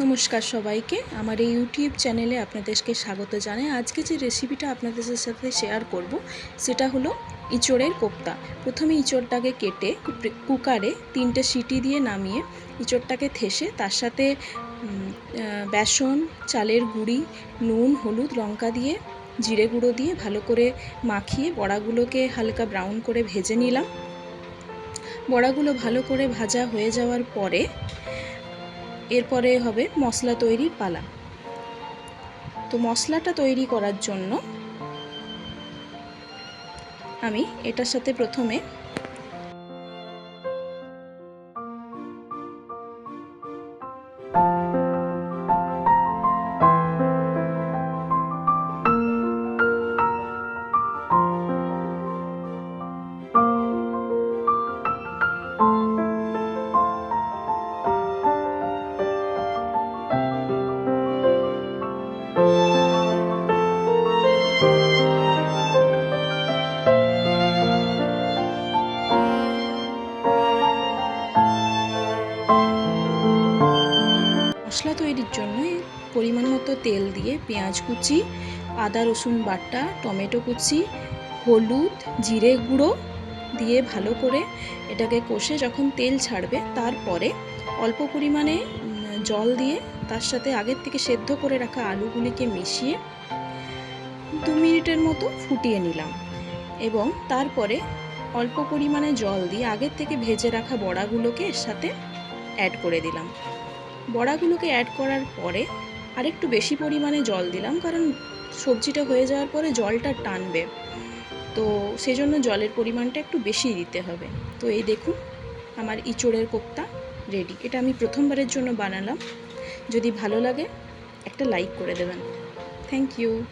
নমস্কার সবাইকে। আমার এই ইউটিউব চ্যানেলে আপনাদেরকে স্বাগত জানাই। আজকে যে রেসিপিটা আপনাদের সাথে শেয়ার করব, সেটা হলো ইঁচড়ের কোপ্তা। প্রথমে ইঁচড়টাকে কেটে কুকারে তিনটে সিটি দিয়ে নামিয়ে ইঁচড়টাকে থেসে, তার সাথে বেসন, চালের গুঁড়ি, নুন, হলুদ, লঙ্কা দিয়ে জিরে গুঁড়ো দিয়ে ভালো করে মাখিয়ে বড়াগুলোকে হালকা ব্রাউন করে ভেজে নিলাম। বড়াগুলো ভালো করে ভাজা হয়ে যাওয়ার পরে এরপরে হবে মশলা তৈরির পালা। তো মশলাটা তৈরি করার জন্য আমি এটার সাথে প্রথমে মশলা তৈরির জন্য পরিমাণ মতো তেল দিয়ে পেঁয়াজ কুচি, আদা, রসুন বাটা, টমেটো কুচি, হলুদ, জিরে গুঁড়ো দিয়ে ভালো করে এটাকে কষে যখন তেল ছাড়বে তারপরে অল্প পরিমাণে জল দিয়ে তার সাথে আগের থেকে সেদ্ধ করে রাখা আলুগুলিকে মিশিয়ে দু মিনিটের মতো ফুটিয়ে নিলাম এবং তারপরে অল্প পরিমাণে জল দিয়ে আগের থেকে ভেজে রাখা বড়াগুলোকে এর সাথে অ্যাড করে দিলাম। বড়াগুলোকে অ্যাড করার পরে আরেকটু বেশি পরিমাণে জল দিলাম কারণ সবজিটা হয়ে যাওয়ার পরে জলটা টানবে। তো সেই জন্য জলের পরিমাণটা একটু বেশি দিতে হবে। তো এই দেখুন, আমার ইঁচড়ের কোপ্তা রেডি এটা আমি প্রথমবারের জন্য বানালাম। যদি ভালো লাগে একটা লাইক করে দেবেন। Thank you